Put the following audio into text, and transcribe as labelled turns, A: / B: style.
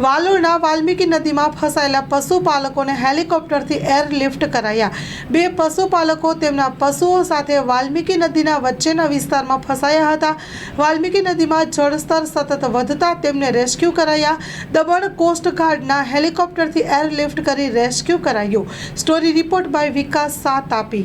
A: વાલોડના વાલ્મીકી નદીમાં ફસાયેલા પશુપાલકોને હેલિકોપ્ટરથી એરલિફ્ટ કરાયા. બે પશુપાલકો તેમના પશુઓ સાથે વાલ્મીકી નદીના વચ્ચેના વિસ્તારમાં ફસાયા હતા. વાલ્મીકી નદીમાં જળસ્તર સતત વધતા તેમને રેસ્ક્યુ કરાયા. દમણ કોસ્ટગાર્ડના હેલિકોપ્ટરથી એરલિફ્ટ કરી રેસ્ક્યુ કરાયું. સ્ટોરી રિપોર્ટ બાય વિકાસ સાત તાપી